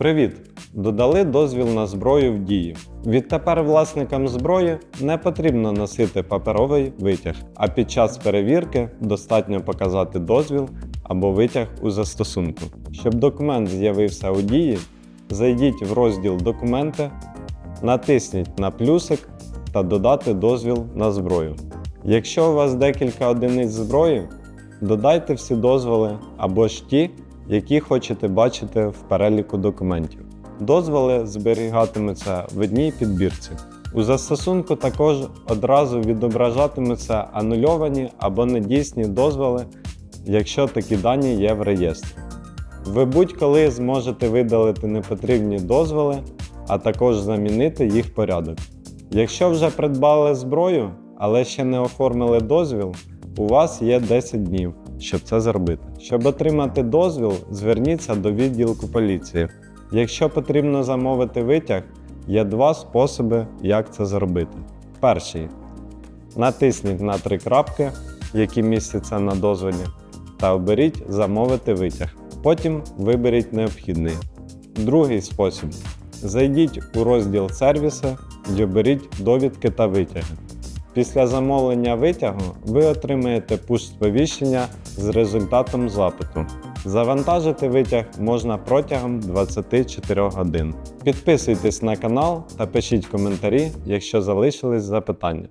Привіт! Додали дозвіл на зброю в дії. Відтепер власникам зброї не потрібно носити паперовий витяг, а під час перевірки достатньо показати дозвіл або витяг у застосунку. Щоб документ з'явився у дії, зайдіть в розділ Документи, натисніть на плюсик та додати дозвіл на зброю. Якщо у вас декілька одиниць зброї, додайте всі дозволи або ж ті, які хочете бачити в переліку документів. Дозволи зберігатимуться в одній підбірці. У застосунку також одразу відображатимуться анульовані або недійсні дозволи, якщо такі дані є в реєстрі. Ви будь-коли зможете видалити непотрібні дозволи, а також замінити їх порядок. Якщо вже придбали зброю, але ще не оформили дозвіл, у вас є 10 днів, щоб це зробити. Щоб отримати дозвіл, зверніться до відділку поліції. Якщо потрібно замовити витяг, є два способи, як це зробити. Перший натисніть на три крапки, які містяться на дозволі, та оберіть Замовити витяг. Потім виберіть необхідний. Другий спосіб. Зайдіть у розділ сервіси і оберіть довідки та витяги. Після замовлення витягу ви отримаєте пуш-сповіщення з результатом запиту. Завантажити витяг можна протягом 24 годин. Підписуйтесь на канал та пишіть коментарі, якщо залишились запитання.